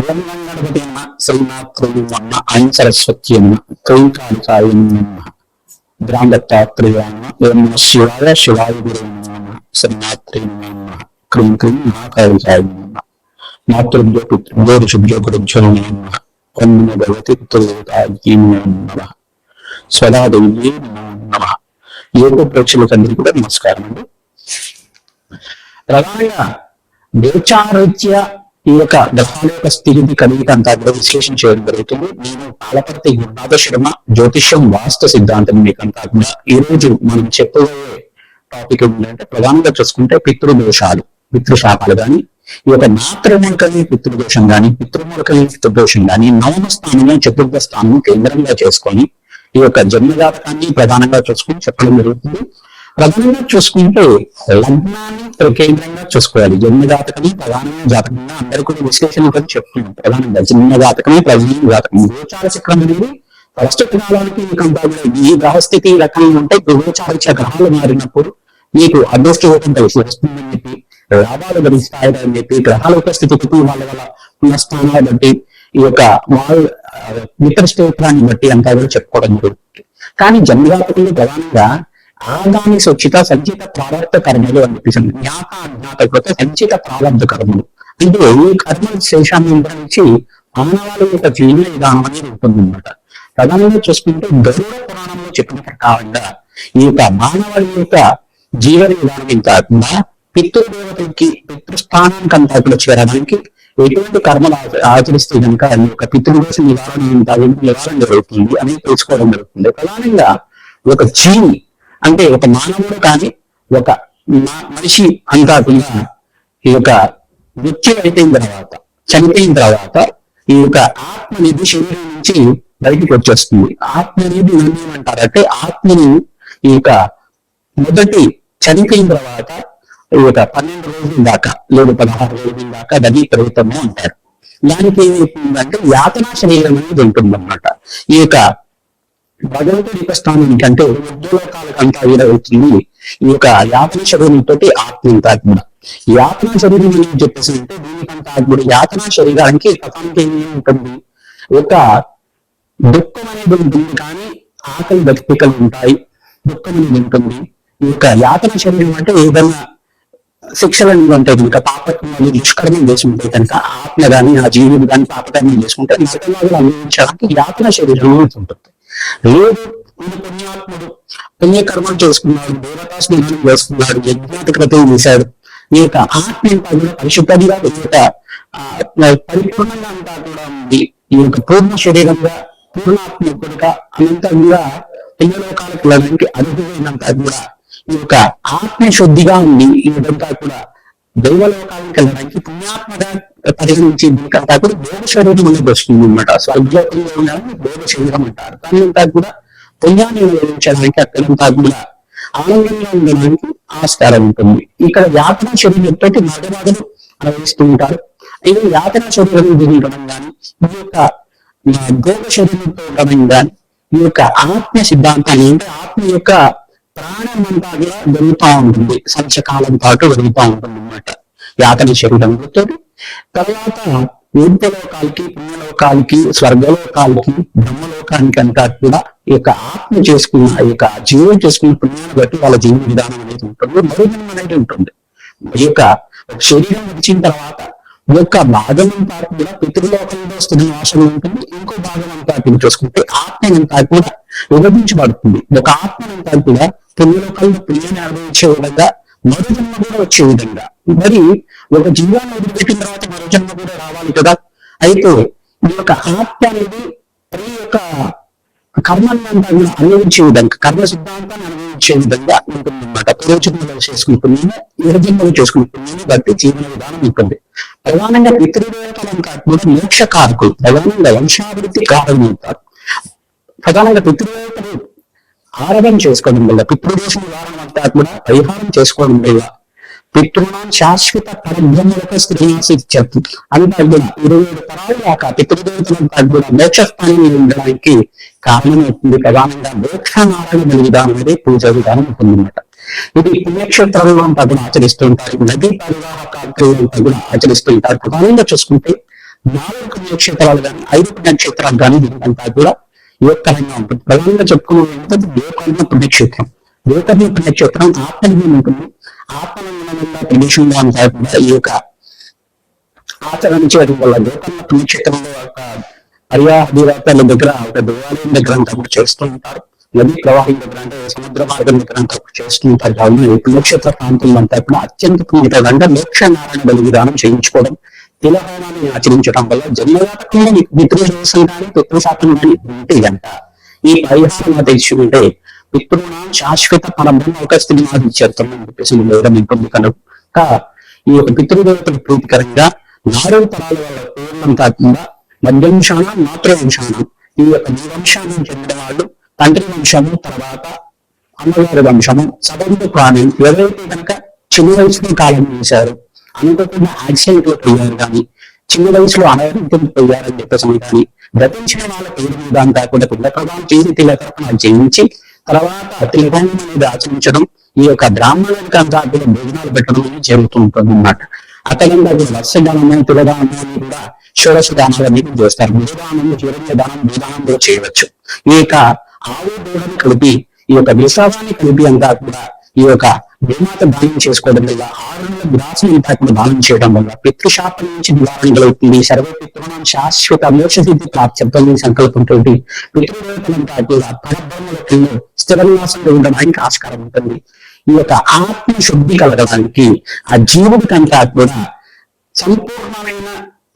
గణపతి అన్న శ్రీనాథుడు అన్న ఆయన సరస్వతి అన్న కైకాళికాయ గ్రామదత్తాత్రేయ అన్న ఓం నమ శివాయ శివాయ గురు అన్న శ్రీనాథ్రి అన్న క్రీం క్రీం మహాకాళికాయ అన్న మాతృభ్యో పితృభ్యో ఋషుభ్యో గురుభ్యో నమ ఓం నమో భగవతి పితృదేవతాయ నమ నమ యోగ ప్రేక్షకులందరికీ కూడా నమస్కారం అండి ప్రధానంగా దేచారోచ్య ఈ యొక్క గ్రహాల యొక్క స్థితిని కలిగి అంతా కూడా విశ్లేషణ చేయడం జరుగుతుంది. నేను కాలపర్తి గురునాథ శర్మ జ్యోతిష్యం వాస్తు సిద్ధాంతం మీకంతా కూడా ఈ రోజు మనం చెప్పబోయే టాపిక్ ఏంటంటే ప్రధానంగా చూసుకుంటే పితృదోషాలు పితృశాపాలు కానీ ఈ యొక్క మాతృమూలకల్ని పితృదోషం కానీ పితృమూలకల్ని పితృదోషం కానీ నవమ స్థానంలో చతుర్థ స్థానం కేంద్రంగా చేసుకొని ఈ యొక్క జన్మజాతకాన్ని ప్రధానంగా చూసుకుని చెప్పడం జరుగుతుంది. ప్రధానంగా చూసుకుంటే లగ్నాన్ని కేంద్రంగా చూసుకోవాలి. జన్మ జాతకమే ప్రధానమైన జాతకంగా అందరూ కూడా విశ్లేషణ కూడా చెప్తున్నాం. ప్రధానంగా జన్మ జాతకమే ప్రధాన జాతకం. గోచార చక్రం అనేది ప్రస్తుత కాలానికి మీకు ఈ గ్రహస్థితి రకంగా ఉంటే గోచార గ్రహాలు మారినప్పుడు మీకు అదృష్టం కలిసి వస్తుందని చెప్పి లాభాలు గడిస్తాయని చెప్పి గ్రహాల యొక్క వాళ్ళ వల్ల ఉన్న స్థానాలు బట్టి ఈ యొక్క వాళ్ళ మిత్ర స్తోత్రాన్ని బట్టి అంతా కూడా చెప్పుకోవడం జరుగుతుంది. కానీ జన్మజాతకంలో ప్రధానంగా ఆగామి సుచిత సంచిత ప్రారంభ కర్మలు అని చెప్పేసి జ్ఞాత అజ్ఞాత సంచిత ప్రారంభ కర్మలు. అంటే ఈ కర్మల శేషాన్ని నుంచి మానవాళి యొక్క జీవన విధానం అనేది ఉంటుందన్నమాట ప్రధానంగా చూసుకుంటే గరుడ పురాణంలో చెప్పిన ప్రకారంగా ఈ యొక్క మానవాళి యొక్క జీవన విధానం కాకుండా పితృదేవతలకి పితృస్థానానికి అంతా కూడా చేరడానికి ఎటువంటి కర్మలు ఆచరిస్తే కనుక ఈ యొక్క పితృదోష నివారణ నివారణ జరుగుతుంది అని తెలుసుకోవడం జరుగుతుంది. ప్రధానంగా ఒక జీవి అంటే ఒక మానవుడు కానీ ఒక మనిషి అంతాకుండా ఈ యొక్క మృత్యు అయిపోయిన తర్వాత చనిపోయిన తర్వాత ఈ యొక్క ఆత్మ అనేది శరీరం నుంచి బయటికి వచ్చేస్తుంది. ఆత్మ అనేది ఏమంటారంటే ఆత్మని ఈ యొక్క మొదటి చనిపోయిన తర్వాత ఈ యొక్క పన్నెండు రోజుల దాకా లేదా పదహారు రోజుల దాకా దీ ప్రభుత్వము అంటారు. దానికి ఏమైతుందంటే యాతనా శరీరం అనేది ఉంటుంది అన్నమాట ఈ యొక్క భగవంతుడి యొక్క స్థానానికి అంటే ఉద్యోగాలకు అంతా వీరవుతుంది ఈ యొక్క యాత్ర శరీరంతో ఆత్మ అంతా కూడా. శరీరం అని చెప్పేసి అంటే దీనికంతా కూడా యాతన శరీరానికి కథానికి ఏమి ఉంటుంది. ఒక దుఃఖం అనేది ఉంటుంది కానీ ఆకలి భక్తికలు ఉంటాయి. దుఃఖం అనేది ఉంటుంది. ఈ యొక్క యాతన శరీరం అంటే ఏదైనా శిక్షలు అనేవి ఉంటాయి కనుక పాపత్వాన్ని దుష్కర్మం చేసుకుంటే కనుక ఆత్మ కానీ ఆ జీవుడు కానీ పాపకర్మం చేసుకుంటే నిజంగా అనుభవించడానికి యాత్ర శరీరం ఉంటుంది. లేదు ఈయన పుణ్యాత్ముడు. పుణ్యకర్మలు చేసుకున్నాడు దేవతా స్నేహం చేసుకున్నాడు యజ్ఞాతికృతం చేశాడు. ఈ యొక్క ఆత్మ అంతా కూడా పరిశుద్ధంగా ఈ యొక్క పరిపూర్ణంగా అంతా కూడా ఉంది. ఈ యొక్క పూర్ణ శరీరంగా పూర్ణాత్మ పూర్ణాత్మకుడుగా అనంతంగా పుణ్యలోకాలకు వెళ్ళడానికి అర్హులైనంత కూడా ఈ యొక్క ఆత్మ శుద్ధిగా ఉంది. ఈ విధంగా కూడా దైవలోకానికి వెళ్ళడానికి పుణ్యాత్మగా పరిగణించి దీనికంతా కూడా భోగ శరీరం అనేది వస్తుంది అనమాట స్వర్గలోకంలో ఉండాలని దేవ శరీరం అంటారు. కానీ అంతా కూడా పుణ్యాన్ని అనుభవించడానికి అక్కడంతా కూడా ఆనందంగా ఉండడానికి ఆస్కారం ఉంటుంది. ఇక్కడ యాతన శరీరంతో మగవాదులు అనుభవిస్తూ ఉంటారు. ఇది యాతన శరీరం ఉండడం కానీ ఈ యొక్క భోగ శరీరంతో ఉండడం కానీ ఈ యొక్క ఆత్మ సిద్ధాంతాన్ని అంటే ఆత్మ యొక్క ప్రాణం అంతా కూడా జరుగుతూ ఉంటుంది. సంచకాలం పాటు జరుగుతూ ఉంటుంది అన్నమాట యాతన శరీరంతో. తర్వాత ఊర్ధలోకాలకి పుణ్యలోకాలకి స్వర్గలోకాలకి బ్రహ్మలోకానికి అంతా కూడా ఈ యొక్క ఆత్మ చేసుకున్న ఈ యొక్క జీవం చేసుకున్న పుణ్యాన్ని బట్టి వాళ్ళ జీవన విధానం అనేది ఉంటుంది. మరుజన్మ అనేది ఉంటుంది. ఈ యొక్క శరీరం వచ్చిన తర్వాత యొక్క భాగం అంతా కూడా పితృలోకంలో స్థితి నాశనం ఉంటుంది. ఇంకో భాగం అంతా చూసుకుంటే ఆత్మ అంతా కూడా విభజించబడుతుంది. ఒక ఆత్మ అంతా కూడా పుణ్యలోకంలో పుణ్యాన్ని అనుభవించే విధంగా మరో జన్మ కూడా వచ్చే విధంగా. మరి ఒక జీవాన్ని వదిలిపెట్టిన తర్వాత మరో జన్మ కూడా రావాలి కదా? అయితే ఈ యొక్క ఆత్మ అనేది ప్రతి యొక్క కర్మని కూడా అనుభవించే విధంగా కర్మ సిద్ధాంతాన్ని అనుభవించే విధంగా ఉంటుంది అనమాట ప్రయోజనాలు చేసుకుని పుణ్యము నిర్జన్మలు బట్టి జీవన విధానం ఉంటుంది. ప్రధానంగా పితృదేవతలు కాకపోతే మోక్ష కారకులు ప్రధానంగా వంశాభివృద్ధి కారణం అవుతారు ప్రధానంగా పితృదేవతలు ఆరాధన చేసుకోవడం వల్ల పితృదేశం ద్వారా అంతా కూడా పరిహారం చేసుకోవడం వల్ల పితృణం శాశ్వత పరిభ్రమలకు శ్రీనివాసి చెప్తుంది అంతా కూడా ఇరవై ఏడు తరాలు కాక పితృదేవతలంతా కూడా మోక్షస్థానంలో ఉండడానికి కారణమవుతుంది ప్రధానంగా మోక్ష నారాయణ విధానం అనేది పూజ విధానం ఉంటుందన్నమాట ఇది పుణ్యక్షేత్రంలో అంతా కూడా ఆచరిస్తూ ఉంటారు. నదీ పరివాహ కార్యక్రమం అంతా కూడా ఆచరిస్తూ ఉంటారు. ప్రధానంగా చూసుకుంటే నాలుగు పుణ్యక్షేత్రాలు కానీ ఐదు పుణ్యక్షేత్రాలు కానీ దీనికంతా కూడా యువకరంగా ఉంటుంది. ప్రధానంగా చెప్పుకునే గోకర్ణ పుణ్యక్షేత్రం. గోకర్ణ పుణ్యక్షేత్రం ఆత్మలింగం ఉంటుంది. ఆత్మలింగం ఉన్న ప్రదేశంలో అంతా కూడా ఈ యొక్క ఆచరించడం వల్ల గోకర్ణ పుణ్యక్షేత్రంలో ఒక పర్యాదివాతాల దగ్గర ఒక దేవాలయం దగ్గర అంతా కూడా చేస్తూ ఉంటారు. నదీ ప్రవాహం దగ్గర అంటే సముద్ర మార్గం దగ్గర అంతా కూడా చేస్తూ ఉంటారు. కావున ఈ పుణ్యక్షేత్ర ప్రాంతంలో అంతా కూడా అత్యంత పుణ్యకరంగా మోక్ష నారాయణ బలి విధానం చేయించుకోవడం తిలహోమాన్ని ఆచరించడం వల్ల జన్మజాతకంలో మీకు పితృదోషం కానీ పితృశాతం కానీ ఉంటే గంట ఈ పరిహారం తెచ్చుకుంటే పితృణం శాశ్వత పరబ్రహ్మ ఒక స్థితి మాది చేస్తామని చెప్పేసి ఉంటుంది కనుక ఈ యొక్క పితృదేవతల ప్రీతికరంగా నాలుగు తరాల వాళ్ళ పూర్ణం కాకుండా మధ్యంశాన మాతృవంశాన ఈ యొక్క వంశానికి చెందిన వాళ్ళు తండ్రి వంశము తర్వాత అమ్మగారి వంశము సదంత ప్రాణం ఎవరైతే కనుక చిన్న వయసులో కాలం చేశారు అనుకోకుండా యాక్సిడెంట్లో పోయారు కానీ చిన్న వయసులో అనారోగ్యం పోయారని చెప్పేసి కానీ గతించిన వాళ్ళ పేరు మీద కాకుండా కూడా పిండ చేసి తిలకర్పణ జయించి తర్వాత తిలకం అనేది ఆచరించడం ఈ యొక్క బ్రాహ్మణులకి అంతా కూడా భోజనాలు పెట్టడం అనేది జరుగుతూ ఉంటుంది అన్నమాట. అతనంగా కూడా వర్షదానము తిలదానము అని కూడా షోడశ దానాలు అనేది చేస్తారు. భూదానము చివరి దానం భూదానం కూడా చేయవచ్చు. ఈ యొక్క ఆవు దూడని కలిపి ఈ యొక్క విశ్వాసాన్ని కలిపి అంతా కూడా ఈ యొక్క భూమాత దానం చేసుకోవడం వల్ల ఆరు నెలల గ్రాసం దానం చేయడం వల్ల పితృశాపం నుంచి నివారణ కలుగుతుంది. సర్వ పితృణం శాశ్వత మోక్ష సిద్ధి ప్రాప్త్యం సంకల్పంతో పితృదేవతలంతా కూడా పరబ్రహ్మలో స్థిర నివాసంలో ఉండడానికి ఆస్కారం ఉంటుంది. ఈ యొక్క ఆత్మ శుద్ధి కలగడానికి ఆ జీవుడికి అంతా కూడా సంపూర్ణమైన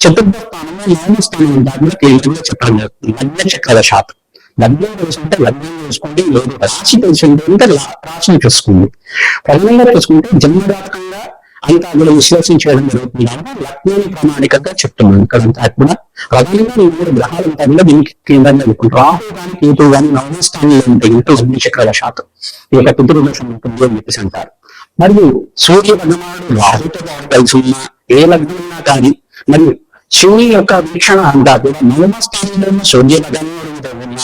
చతుర్థ స్థానంలో నవమ స్థానం దాంట్లో తేలికగా చెప్పడం జరుగుతుంది. లగ్న చక్ర శాతం లగ్నం తెలుసుకుంటే లగ్నం చూసుకోండి ఏడు రాశి తెలుసుకుంటే ఇంకా రాశిని చూసుకోండి ప్రధానంగా చూసుకుంటే జన్మజాతకంగా అంతా కూడా విశ్లేషణ చేయడం జరుగుతుంది. అంటే లగ్నాన్ని ప్రామాణికంగా చెప్తున్నాను. ఇక్కడ అంతా కూడా ప్రధానంగా ఈ మూడు గ్రహాలు ఉంటాయి కూడా దీనికి కేంద్రంగా చెప్పుకుంటారు రాహు కానీ కేతు కానీ నవమ స్థానంలో ఉంటాయి ఇంట్లో లగ్న చక్రాల శాతం ఈ యొక్క పితృదోషం ఉంటుంది అని చెప్పేసి అంటారు. మరియు సూర్య భగవానుడు రాహుతో కలిసి ఉన్న ఏ లగ్నం ఉన్నా కానీ మరియు శివుని యొక్క వీక్షణ అంతా కూడా నవమ స్థానంలో ఉన్న సూర్య భగవానుడితో ఉన్న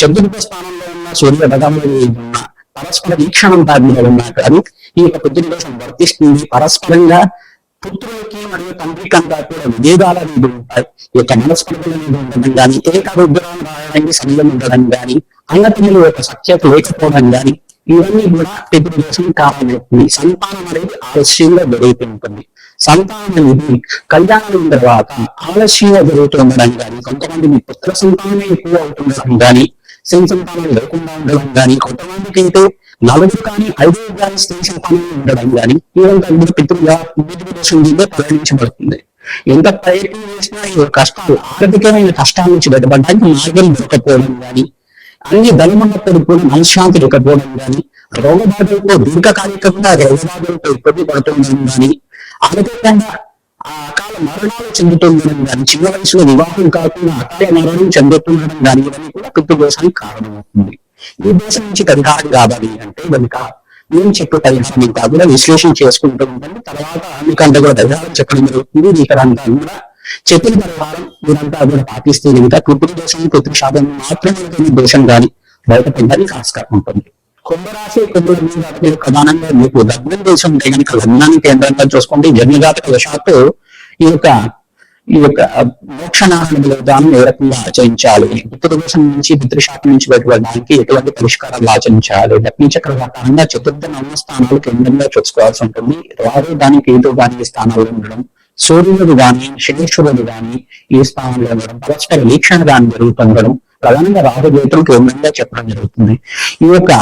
చతుర్థ స్థానంలో ఉన్న సూర్య భగవానుడు ఉన్న పరస్పర వీక్షణ అంతా కూడా ఉన్నా కానీ ఈ యొక్క పితృదోషం వర్తిస్తుంది. పరస్పరంగా పుత్రులకి మరియు తండ్రికి అంతా కూడా విభేదాల మీద ఉంటాయి. ఈ యొక్క మనస్పర్ధలు మీద ఉండడం కానీ ఏకాభిప్రాయం రాయడానికి సమయం ఉండడం కానీ అన్నతమ్ముల యొక్క సఖ్యత లేకపోవడం కానీ ఇవన్నీ కూడా పితృదోషం కారణమవుతుంది సంతానం అనేది ఆలస్యంగా జరుగుతుంటుంది సంతానం అనేది కళ్యాణం తర్వాత ఆలస్యంగా జరుగుతుండడం కానీ కొంతమంది మీ పుత్ర సంతానమే ఎక్కువ అవుతుండడం కానీ స్త్రీ సంతానం లేకుండా ఉండడం కానీ కొంతమందికి అయితే నలుగురు కానీ ఐదుగురు కానీ స్త్రీ సంతానం ఉండడం కానీ ఈ విధంగా పితృగా పితృదోషం కింద పరిగణించబడుతుంది ఎంత ప్రయత్నం చేసినా ఈ కష్టాలు ఆర్థికమైన కష్టాల నుంచి బయటపడడానికి మార్గం దొరకపోవడం కానీ అన్ని ధనమున్నప్పుడు కూడా మనశ్శాంతి లేకపోవడం కానీ రోగబాధలతో దీర్ఘకాలికంగా రోగబాధలతో ఇబ్బంది పడుతుండడం కానీ ఆరోగ్యంగా ఆ అకాల మరణాలు చెందుతుండడం కానీ చిన్న వయసులో వివాహం కాకుండా అకాల మరణం చెందుతుండడం కానీ ఇవన్నీ కూడా పితృదోషానికి కారణమవుతుంది. ఈ దోషం నుంచి పరిహారం కావాలి అంటే కనుక నేను చెప్పే పరిహారం ఇంకా కూడా విశ్లేషణ చేసుకుంటూ ఉంటాను తర్వాత మీకంతా కూడా పరిహారం చెప్పడం జరుగుతుంది. ఇక్కడ కూడా చెప్పిన పరిహారం మీరంతా కూడా పాటిస్తే కనుక పితృదోషం పితృశాపం మాత్రమే దోషం కానీ బయటపడడానికి ఆస్కారం ఉంటుంది. కుంభరాశి కుంభుడు మీద ప్రధానంగా మీకు లగ్నం దేశం ఉంటే కనుక లగ్నాన్ని కేంద్రంగా చూసుకుంటే జన్మజాతక వశాత్తు ఈ యొక్క ఈ యొక్క మోక్షణాన్ని విధానం ఏ రకంగా ఆచరించాలి? పితృదోషం నుంచి పితృశాపం నుంచి బయటపడడానికి ఎటువంటి పరిష్కారాలు ఆచరించాలి? లగ్ని చక్ర ప్రకారంగా చతుర్థ నవమ స్థానాలు కేంద్రంగా చూసుకోవాల్సి ఉంటుంది. రాహు దానికి ఏదో దాని స్థానాల్లో ఉండడం సూర్యుడు గాని శనీశ్వరుడు గాని ఈ స్థానంలో ఉండడం పరస్పర వీక్షణ గాని జరుగుతుండడం ప్రధానంగా రాహు దేవతలు కేంద్రంగా చెప్పడం జరుగుతుంది? ఈ యొక్క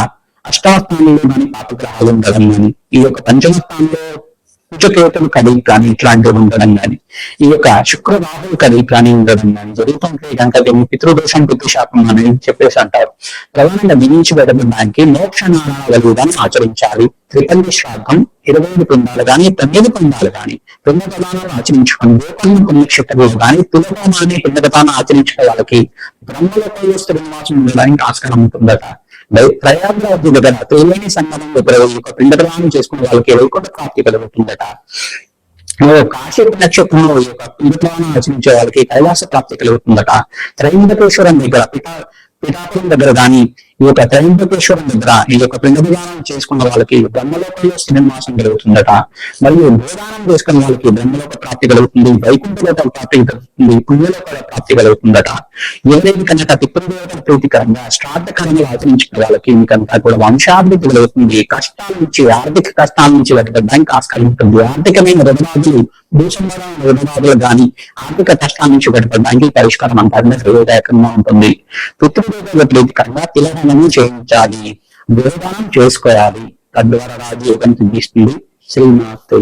అష్టాస్థానంలో కానీ పాపగ్రహాలు ఉండడం కానీ ఈ యొక్క పంచమ స్థానంలో కుజకేతులు కడిగి కానీ ఇట్లాంటివి ఉండడం కానీ ఈ యొక్క శుక్ర రాహులు కడిగి కానీ ఉండడం కానీ జరుగుతుంటే కనుక దీన్ని పితృదోషం పితృశాపం అని చెప్పేసి అంటారు. ప్రధానంగా విధించి పెట్టడానికి మోక్ష నారాయణ ఆచరించాలి. త్రిపల్లి శ్రాద్ధం ఇరవై ఐదు పొందాలు కానీ తొమ్మిది పొందాలు కానీ పిండ ఆచరించుకొని గోకర్ణ పుణ్యక్షేత్రంలో కానీ తులమాని పిండ ఆచరించిన వాళ్ళకి బ్రహ్మలో శ్రీనివాసం ఉండడానికి ఆస్కారం ఉంటుందట. ప్రయాగరాజు దగ్గర తెలియని సంగమం ఒక పిండ చేసుకునే వాళ్ళకి వైకుంఠ ప్రాప్తి కలుగుతుందట కాశీ నక్షత్రంలో ఈ యొక్క పిండ ఆచరించే వాళ్ళకి కైలాస ప్రాప్తి కలుగుతుందట త్రయంబకేశ్వరం దగ్గర పిఠా పిఠాపురం దగ్గర కానీ ఈ యొక్క త్రైంబకేశ్వరం దగ్గర ఈ యొక్క పిండదానం చేసుకున్న వాళ్ళకి బ్రహ్మలోకంలో శ్రీనివాసం కలుగుతుందట మరియు భూదానం చేసుకున్న వాళ్ళకి బ్రహ్మలోక ప్రాప్తి కలుగుతుంది వైకుంఠలోక ప్రాప్తి కలుగుతుంది పుణ్యలోక ప్రాప్తి కలుగుతుందట. ఏదైతే కనుక పితృదేవత ప్రీతికరంగా శ్రాద్ధకరంగా ఆచరించిన వాళ్ళకి మీకంతా కూడా వంశాభివృద్ధి కలుగుతుంది. కష్టాల నుంచి ఆర్థిక కష్టాల నుంచి వెతకడానికి ఆస్కారం ఉంటుంది. ఆర్థికమైన రుణాదులు భూషణమైన రుణాదులు కానీ ఆర్థిక కష్టాల నుంచి బయటపడడానికి పరిష్కారం అంతా శ్రేయదాయకంగా ఉంటుంది. పితృదేవత ప్రీతికరంగా తిలహనము చేయించాలి. దేవదానం చేసుకోవాలి. తద్వారా రాజయోగం సిద్ధిస్తుంది. శ్రీనాథ్